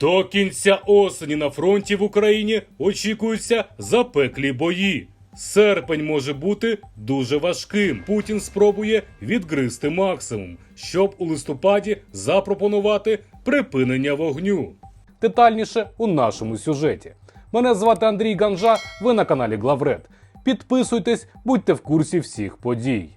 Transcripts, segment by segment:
До кінця осені на фронті в Україні очікуються запеклі бої. Серпень може бути дуже важким. Путін спробує відгризти максимум, щоб у листопаді запропонувати припинення вогню. Детальніше у нашому сюжеті. Мене звати Андрій Ганжа. Ви на каналі Главред. Підписуйтесь, будьте в курсі всіх подій.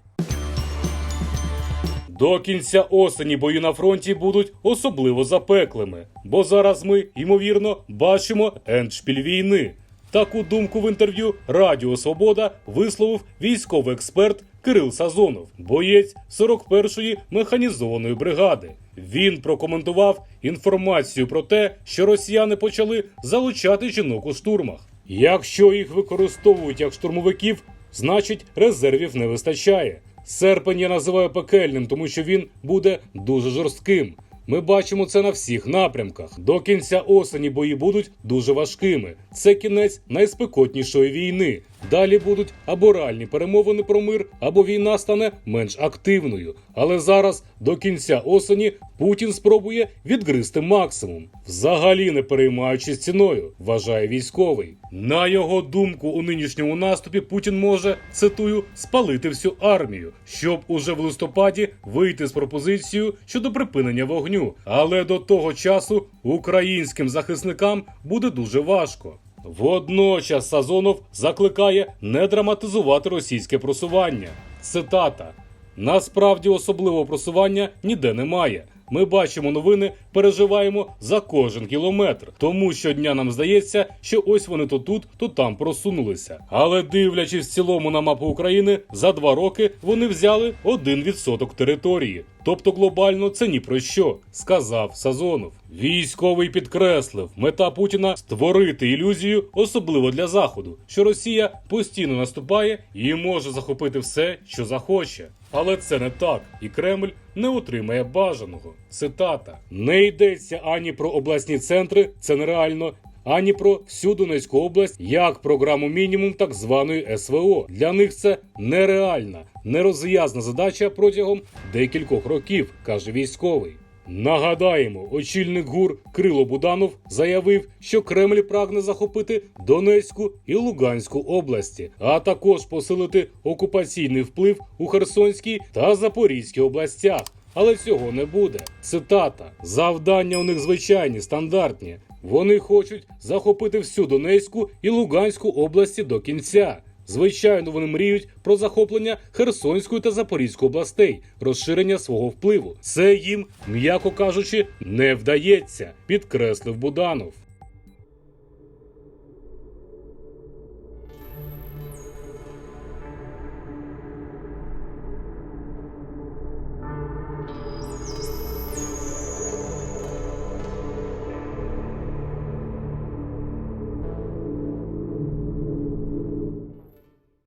До кінця осені бої на фронті будуть особливо запеклими, бо зараз ми, ймовірно, бачимо ендшпіль війни. Таку думку в інтерв'ю Радіо Свобода висловив військовий експерт Кирил Сазонов, боєць 41-ї механізованої бригади. Він прокоментував інформацію про те, що росіяни почали залучати жінок у штурмах. Якщо їх використовують як штурмовиків, значить резервів не вистачає. Серпень я називаю пекельним, тому що він буде дуже жорстким. Ми бачимо це на всіх напрямках. До кінця осені бої будуть дуже важкими. Це кінець найспекотнішої війни. Далі будуть або реальні перемовини про мир, або війна стане менш активною. Але зараз, до кінця осені, Путін спробує відгризти максимум, взагалі не переймаючись ціною, вважає військовий. На його думку, у нинішньому наступі Путін може цитую спалити всю армію, щоб уже в листопаді вийти з пропозицією щодо припинення вогню. Але до того часу українським захисникам буде дуже важко. Водночас Сазонов закликає не драматизувати російське просування. Цитата: Насправді особливого просування ніде немає. Ми бачимо новини, переживаємо за кожен кілометр. Тому щодня нам здається, що ось вони то тут, то там просунулися. Але дивлячись в цілому на мапу України, за два роки вони взяли 1% території. Тобто глобально це ні про що, сказав Сазонов. Військовий підкреслив, мета Путіна створити ілюзію, особливо для заходу, що Росія постійно наступає і може захопити все, що захоче. Але це не так, і Кремль не отримає бажаного. Цитата: не йдеться ані про обласні центри, це нереально. Ані про всю Донецьку область як програму мінімум так званої СВО. Для них це нереальна, нерозв'язна задача протягом декількох років, каже військовий. Нагадаємо, очільник ГУР Крило Буданов заявив, що Кремль прагне захопити Донецьку і Луганську області, а також посилити окупаційний вплив у Херсонській та Запорізькій областях. Але цього не буде. Цитата: завдання у них звичайні, стандартні. Вони хочуть захопити всю Донецьку і Луганську області до кінця. Звичайно, вони мріють про захоплення Херсонської та Запорізької областей, розширення свого впливу. Це їм, м'яко кажучи, не вдається, підкреслив Буданов.